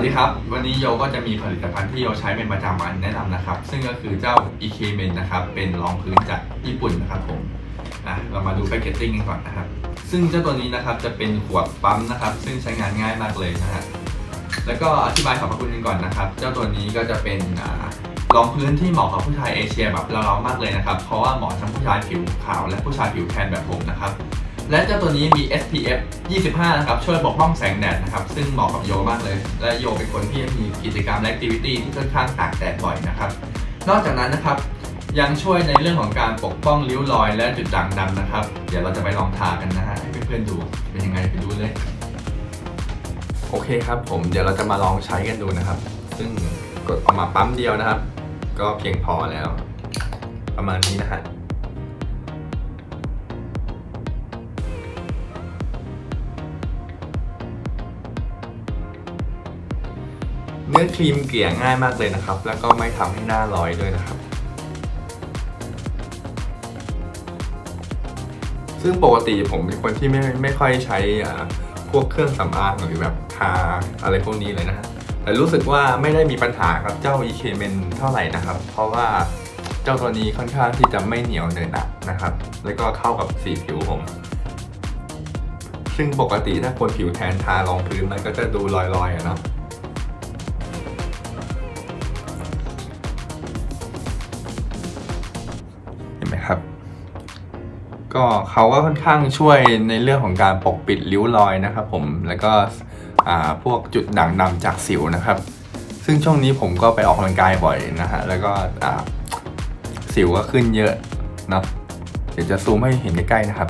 วัสดีครับ วันนี้โยก็จะมีผลิตภัณฑ์ที่โยใช้เป็นประจำวันแนะนำนะครับ ซึ่งก็คือเจ้า e k m e n นะครับ เป็นรองพื้นจากญี่ปุ่นนะครับผมอะเรามาดูแพคเกจจิ้งกันก่อนนะครับ ซึ่งเจ้าตัวนี้นะครับจะเป็นขวดปั๊มนะครับ ซึ่งใช้งานง่ายมากเลยนะฮะแล้วก็อธิบายสรรพคุณกันก่อนนะครับ เจ้าตัวนี้ก็จะเป็นรองพื้นที่เหมาะกับผู้ชายเอเชียแบบเราๆมากเลยนะครับ เพราะว่าเหมาะทั้งผู้ชายผิวขาวและผู้ชายผิวแทนแบบผมนะครับ และเจ้าตัวนี้มี SPF 25 นะครับ ช่วยปกป้องแสงแดดนะครับ ซึ่งเหมาะกับโยมากเลย และโยเป็นคนที่มีกิจกรรมและ activity ที่ค่อนข้างตากแดดบ่อยนะครับ นอกจากนั้นนะครับ ยังช่วยในเรื่องของการปกป้องริ้วรอย และจุดด่างดำนะครับ เดี๋ยวเราจะไปลองทากันนะฮะให้เพื่อนๆดูเป็นยังไงไปดูเลยโอเคครับผมเดี๋ยวเราจะมาลองใช้กันดูนะครับ ซึ่งกดออกมาปั๊มเดียวนะครับ ก็เพียงพอแล้ว ประมาณนี้นะฮะ เนื้อครีมเกลี่ยง่ายมากเลยนะครับ แล้วก็ไม่ทำให้หน้าลอยด้วยนะครับ ซึ่งปกติผมเป็นคนที่ไม่ไม่ค่อยใช้อ่าพวกเครื่องสำอางหรือแบบทาอะไรพวกนี้เลยนะฮะแต่รู้สึกว่าไม่ได้มีปัญหากับเจ้า e k m e n เท่าไหร่นะครับ เพราะว่าเจ้าตัวนี้ค่อนข้างที่จะไม่เหนียวเนินหนักนะครับ แล้วก็เข้ากับสีผิวผม ซึ่งปกติถ้าคนผิวแทนทารองพื้นมันก็จะดูลอยๆอะเนาะ ครับ ก็เขาก็ค่อนข้างช่วยในเรื่องของการปกปิดริ้วรอยนะครับ ผมแล้วก็พวกจุดด่างดำจากสิวนะครับ ซึ่งช่วงนี้ผมก็ไปออกกำลังกายบ่อยนะฮะแล้วก็สิวก็ขึ้นเยอะเนาะเดี๋ยวจะซูมให้เห็นใกล้ๆนะครับ